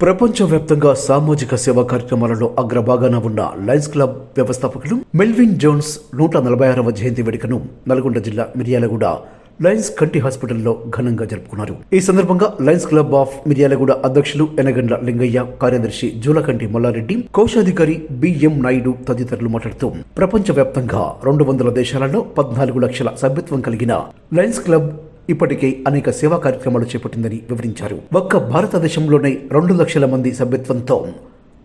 ప్రపంచవ్యాప్తంగా సామాజిక సేవా కార్యక్రమాలలో అగ్రభాగాన ఉన్న లయన్స్ క్లబ్ వ్యవస్థాపకులు మెల్విన్ జోన్స్ నూట నలభై ఆరవ జయంతి వేడుకను నల్గొండ జిల్లా మిర్యాలగూడ లయన్స్ కంటి హాస్పిటల్లో ఘనంగా జరుపుకున్నారు. ఈ సందర్భంగా లయన్స్ క్లబ్ ఆఫ్ మిర్యాలగూడ అధ్యక్షులు ఎనగండ్ల లింగయ్య కార్యదర్శి జూలకంటి మల్లారెడ్డి కోశాధికారి బిఎం నాయుడు తదితరులు మాట్లాడుతూ ప్రపంచవ్యాప్తంగా రెండు వందల దేశాలలో పద్నాలుగు లక్షల సభ్యత్వం కలిగిన లయన్స్ క్లబ్ ఇప్పటికే అనేక సేవా కార్యక్రమాలు చేపట్టిందని వివరించారు. ఒక్క భారతదేశంలోనే రెండు లక్షల మంది సభ్యత్వంతో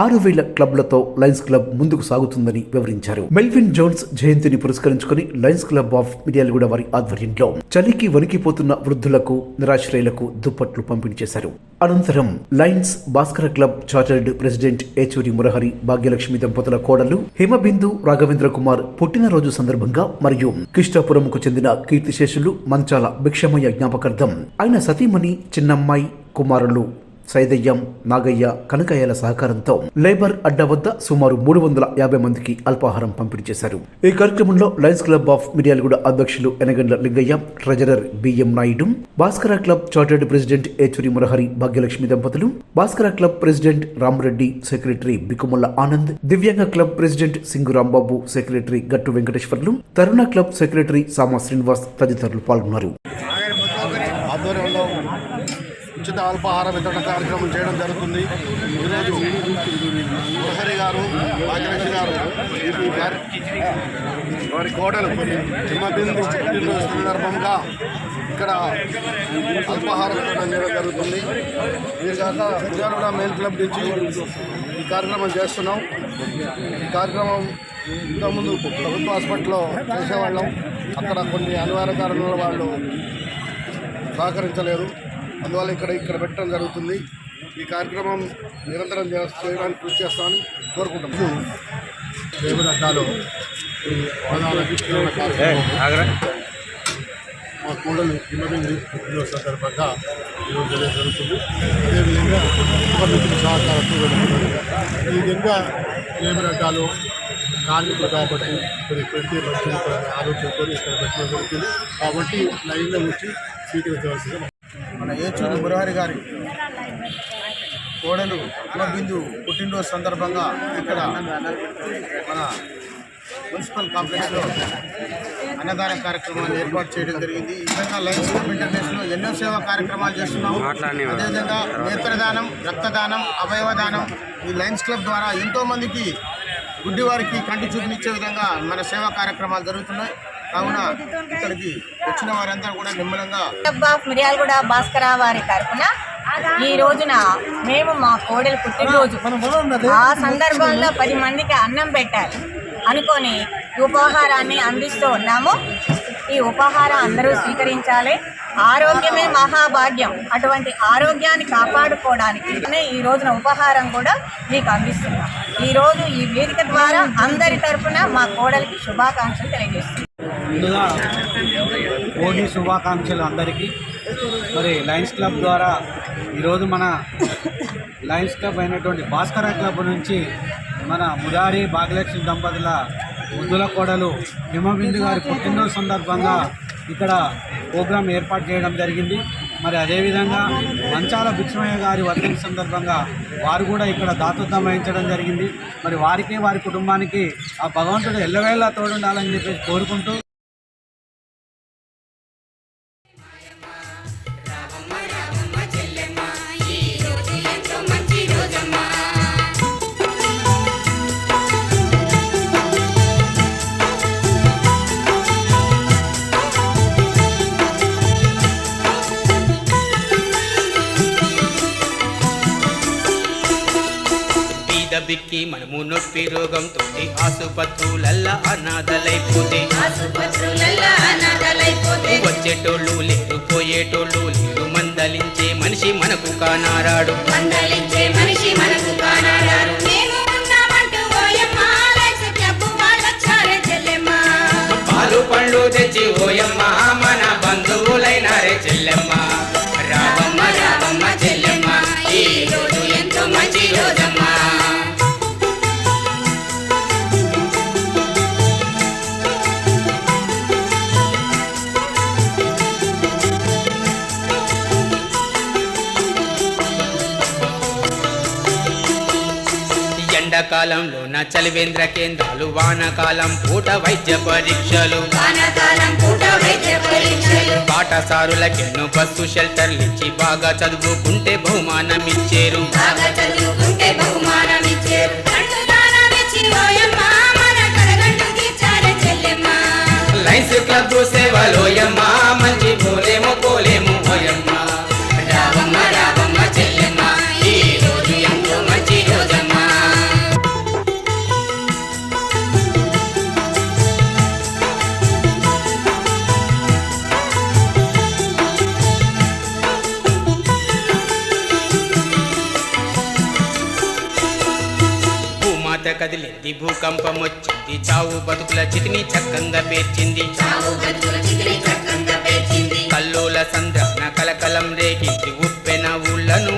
ఆరు వేల క్లబ్లతో లయన్స్ క్లబ్ ముందుకు సాగుతుందని వివరించారు. మెల్విన్ జోన్స్ జయంతిని పురస్కరించుకుని లయన్స్ క్లబ్ ఆఫ్ మిర్యాలగూడ వారి ఆధ్వర్యంలో చలికి వణికిపోతున్న వృద్ధులకు నిరాశ్రయులకు దుప్పట్లు పంపిణీ చేశారు. అనంతరం Lions Bhaskara club chartered president Yechury Murahari Bhagyalakshmi దంపతుల కోడలు హిమబిందు రాఘవేంద్ర కుమార్ పుట్టినరోజు సందర్భంగా మరియు కృష్ణాపురంకు చెందిన కీర్తిశేషులు మంచాల భిక్షమయ్య జ్ఞాపకార్థం ఆయన సతీమణి చిన్నమ్మాయి కుమారులు సైదయ్యం నాగయ్య కనకయ్యల సహకారంతో లేబర్ అడ్డా వద్ద సుమారు మూడు వందల యాభై మందికి అల్పాహారం పంపిణీ చేశారు. ఈ కార్యక్రమంలో లయన్స్ క్లబ్ ఆఫ్ మిర్యాలగూడ అధ్యక్షులు Enagandla Lingaiah treasurer B M Naidu Bhaskara club chartered president Yechury Murahari Bhagyalakshmi దంపతులు Bhaskara club president Ramareddy secretary Bikumulla Anand Divyanga club president Singu Rambabu secretary Gattu Venkateswarlu తరుణ club secretary సామా శ్రీనివాస్ తదితరులు పాల్గొన్నారు. ఉచిత అల్పాహార వితరణ కార్యక్రమం చేయడం జరుగుతుంది. ఈరోజు మురహరి గారు భాగ్యలక్ష్మి గారు ఈ వారి కోటలు హిమబిందు పుట్టినరోజు సందర్భంగా ఇక్కడ అల్పాహార వితరణ చేయడం జరుగుతుంది. మీరు కాక విజయవాడ మెయిన్ క్లబ్ నుంచి ఈ కార్యక్రమం చేస్తున్నాం. ఈ కార్యక్రమం ఇంతకుముందు ప్రభుత్వ హాస్పిటల్లో చేసేవాళ్ళం. అక్కడ కొన్ని అనివార్య కారణాల వాళ్ళు సహకరించలేదు. అందువల్ల ఇక్కడ ఇక్కడ పెట్టడం జరుగుతుంది. ఈ కార్యక్రమం నిరంతరం చేయడానికి కృషి చేస్తామని కోరుకుంటున్నాను కార్యక్రమం మా కూడలు హిమబింది సందర్భంగా ఈరోజు జరిగే జరుగుతుంది. అదేవిధంగా ఉపమిత్రుల సహకారంతో జరుగుతుంది ఈ విధంగా అడ్డాలో కార్మికులు కాబట్టి మరి ప్రతి మంచి ఆలోచనతో ఇక్కడ పెట్టడం జరుగుతుంది. కాబట్టి లైన్లో వచ్చి స్వీకరించవలసింది మన ఏచూరి మురహరి గారి కోడలు బిందు పుట్టినరోజు సందర్భంగా ఇక్కడ మన మున్సిపల్ కాంప్లెక్స్లో అన్నదాన కార్యక్రమాన్ని ఏర్పాటు చేయడం జరిగింది. ఈ విధంగా లయన్స్ క్లబ్ ఇంటర్నేషనల్ ఎన్నో సేవా కార్యక్రమాలు చేస్తున్నాము. అదేవిధంగా నేత్రదానం రక్తదానం అవయవదానం ఈ లయన్స్ క్లబ్ ద్వారా ఎంతో మందికి గుడ్డివారికి కంటి చూపునిచ్చే విధంగా మన సేవా కార్యక్రమాలు జరుగుతున్నాయి. కావున ఇక్కడికి వచ్చిన వారంతా కూడా నిమ్మలంగా క్లబ్ కూడా భాస్కర వారి తరఫున ఈ రోజున మేము మా కోడలు పుట్టినరోజు. ఆ సందర్భంలో పది మందికి అన్నం పెట్టాలి అనుకొని ఈ ఉపహారాన్ని అందిస్తూ ఉన్నాము. ఈ ఉపహారం అందరూ స్వీకరించాలి. ఆరోగ్యమే మహాభాగ్యం. అటువంటి ఆరోగ్యాన్ని కాపాడుకోవడానికి ఈ రోజున ఉపహారం కూడా మీకు అందిస్తున్నాం. ఈ రోజు ఈ వేదిక ద్వారా అందరి తరఫున మా కోడలికి శుభాకాంక్షలు తెలియజేస్తున్నాం. ముందుగా పోటీ శుభాకాంక్షలు అందరికీ. మరి లయన్స్ క్లబ్ ద్వారా ఈరోజు మన లయన్స్ క్లబ్ అయినటువంటి భాస్కర క్లబ్ నుంచి మన మురారి భాగ్యలక్ష్మి దంపతుల ముద్దుల కోడలు హిమబిందు గారి పుట్టినరోజు సందర్భంగా ఇక్కడ ప్రోగ్రాం ఏర్పాటు చేయడం జరిగింది. మరి అదేవిధంగా మంచాల భిక్షమయ్య గారి వర్ధంతి సందర్భంగా వారు కూడా ఇక్కడ దాతృత్వం వహించడం జరిగింది. మరి వారికి వారి కుటుంబానికి ఆ భగవంతుడు ఎల్లవేళ తోడుండాలని చెప్పేసి కోరుకుంటూ బిక్కి మనము నొప్పి రోగంతో ఆసుపత్రులల్లా అనాథలైపోతే. వచ్చేటోళ్ళు లేరు పోయేటోళ్ళు లేరు మందలించే మనిషి మనకు కానారాడు. పాలు పండ్లు తెచ్చి ఓయమ్మ మన బంధువులైన ఎండాకాలంలో నా చలివేంద్ర కేంద్రాలు వానకాలం పూట వైద్య పరీక్షలు. వానాకాలం పూట వైద్య పరీక్షలు. పాఠశారులకెన్నో బస్సు షెల్టర్లు ఇచ్చి బాగా చదువుకుంటే బహుమానం ఇచ్చేరు బాగా చదువుకుంటే బహుమానం ఇచ్చారు కదిలింది భూకంపం వచ్చింది చావు బతుకుల చితిని చక్కంగా పేర్చింది. కల్లోల సంద్రన కలకలం రేగింది. ఉప్పెన ఊళ్ళను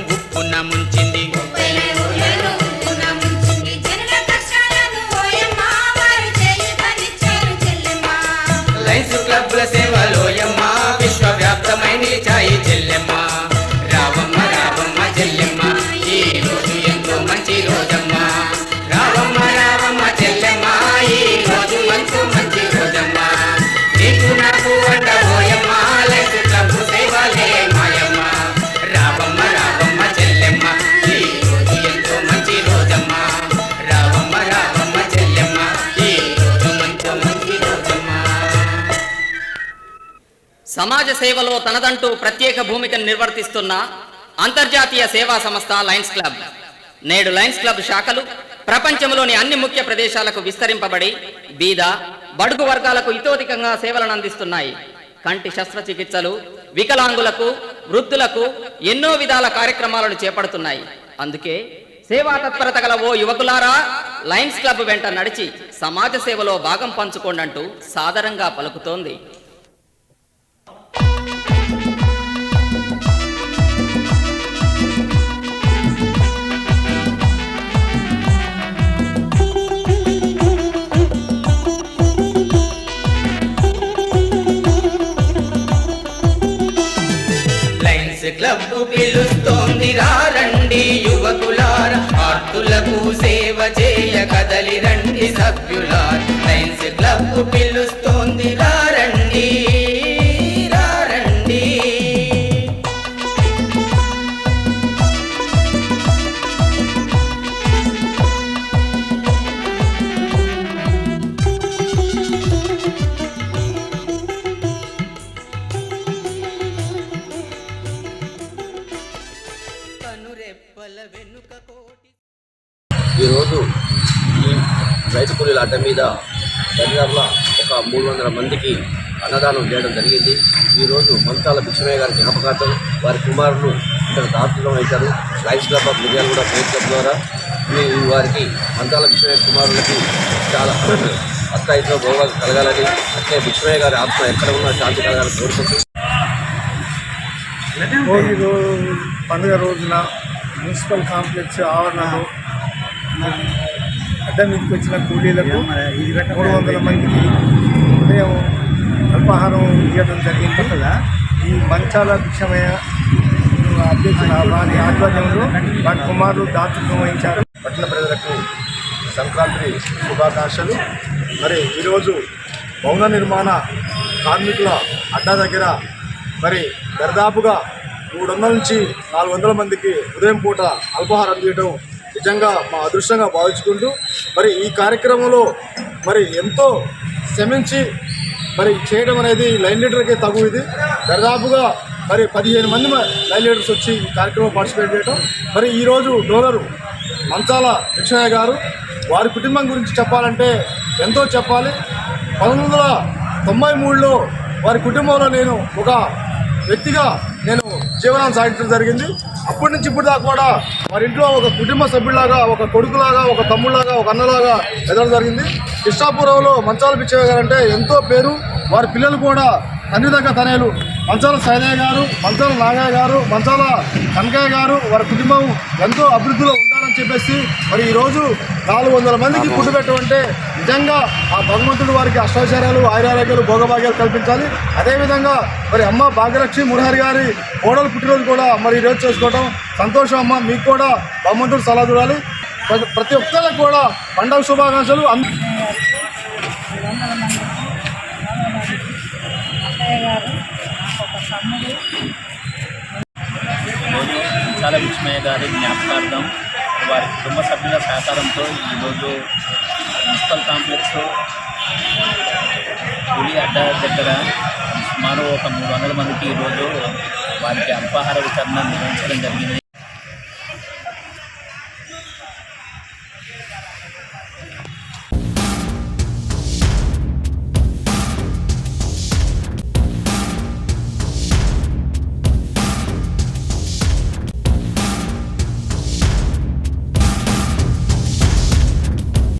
సమాజ సేవలో తనదంటూ ప్రత్యేక భూమికను నిర్వర్తిస్తున్న అంతర్జాతీయ సేవా సంస్థ లయన్స్ క్లబ్. నేడు లయన్స్ క్లబ్ శాఖలు ప్రపంచంలోని అన్ని ముఖ్య ప్రదేశాలకు విస్తరింపబడి బీద బడుగు వర్గాలకు ఇతోధికంగా సేవలను అందిస్తున్నాయి. కంటి శస్త్రచికిత్సలు వికలాంగులకు వృద్ధులకు ఎన్నో విధాల కార్యక్రమాలను చేపడుతున్నాయి. అందుకే సేవా తత్పరత గల ఓ యువకులారా లయన్స్ క్లబ్ వెంట నడిచి సమాజ సేవలో భాగం పంచుకోండంటూ సాదరంగా పలుకుతోంది. క్లబ్ పిలుస్తోంది. రండి యువకులార ఆర్తులకు సేవ చేయ కదలి రండి సభ్యులార్. Science club పిలుస్తోంది. కూలీల అడ్డ మీద దరిదాపుల ఒక మూడు వందల మందికి అన్నదానం చేయడం జరిగింది. ఈరోజు మంతాల భిక్షమయ్య గారి జ్ఞాపకార్థం వారి కుమారులు ఇక్కడ దాతృత్వం అవుతారు లైన్స్ క్లబ్ ఆఫ్ మిర్యాలగూడ ప్లేస్ క్లబ్ ద్వారా ఈ వారికి మంతాల భిక్షమయ్య కుమారులకి చాలా అత్తాయితో గౌరవాలు కలగాలని అట్లే భిక్షమయ్య గారి ఆత్మ ఎక్కడ ఉన్నా శాంతి కలగాలని కోరుకుంటూ పండుగ రోజున మున్సిపల్ కాంప్లెక్స్ ఆవరణలో అడ్డ మీదకి వచ్చిన కూలీలకు మూడు వందల మందికి ఉదయం అల్పాహారం ఇవ్వడం జరిగింది. ఈ మంచాల భిక్షమయ్య అధ్యక్షుల వారి ఆధ్వర్యంలో వారి కుమారులు దాతృత్వం వహించారు. పట్టణ ప్రజలకు సంక్రాంతి శుభాకాంక్షలు. మరి ఈరోజు భవన నిర్మాణ కార్మికుల అడ్డా దగ్గర మరి దరిదాపుగా మూడు వందల నుంచి నాలుగు వందల మందికి ఉదయం పూట అల్పాహారం తీయడం నిజంగా మా అదృష్టంగా భావించుకుంటూ మరి ఈ కార్యక్రమంలో మరి ఎంతో శ్రమించి మరి చేయడం అనేది లైన్ లీడర్కే తగు ఇది. దాదాపుగా మరి పదిహేను మంది లైన్ లీడర్స్ వచ్చి ఈ కార్యక్రమం పార్టిసిపేట్ చేయడం మరి ఈరోజు డోనరు మంచాల లక్ష్మయ్య గారు వారి కుటుంబం గురించి చెప్పాలంటే ఎంతో చెప్పాలి. పంతొమ్మిది వందల తొంభై మూడులో వారి కుటుంబంలో నేను ఒక వ్యక్తిగా నేను జీవనం సాగించడం జరిగింది. అప్పటి నుంచి ఇప్పుడు దాకా కూడా వారి ఇంట్లో ఒక కుటుంబ సభ్యులాగా ఒక కొడుకులాగా ఒక తమ్ముళ్ళలాగా ఒక అన్నలాగా ఎదగడం జరిగింది. కృష్ణాపురంలో మంచాల పిచ్చయ్య గారు అంటే ఎంతో పేరు. వారి పిల్లలు కూడా తండ్రి దగ్గర తనయులు. మంచాల సైనయ్య గారు మంచాల నాగయ్య గారు మంచాల కనకయ్య గారు వారి కుటుంబం ఎంతో అభివృద్ధిలో చెప్పేసి మరి ఈరోజు నాలుగు వందల మందికి ఫుడ్ పెట్టమంటే నిజంగా ఆ భగవంతుడు వారికి అష్టైశ్వర్యాలు ఆయురారోగ్యాలు భోగభాగ్యాలు కల్పించాలి. అదేవిధంగా మరి అమ్మ భాగ్యలక్ష్మి మురహరి గారి కోడలు పుట్టినరోజు కూడా మరి ఈరోజు చేసుకోవడం సంతోషం అమ్మ. మీకు కూడా భగవంతుడు సలహా చూడాలి. ప్రతి- ప్రతి ఒక్కరికి కూడా పండగ శుభాకాంక్షలు. అంద- ఈరోజు చాలా విస్మయ గారి జ్ఞాపకార్థం. వారి కుటుంబ సభ్యుల సహకారంతో ఈరోజు మున్సిపల్ కాంప్లెక్స్ పులి అడ్డ దగ్గర సుమారు ఒక మూడు వందల మందికి ఈరోజు వారికి అల్పాహార వితరణ నిర్వహించడం జరిగింది.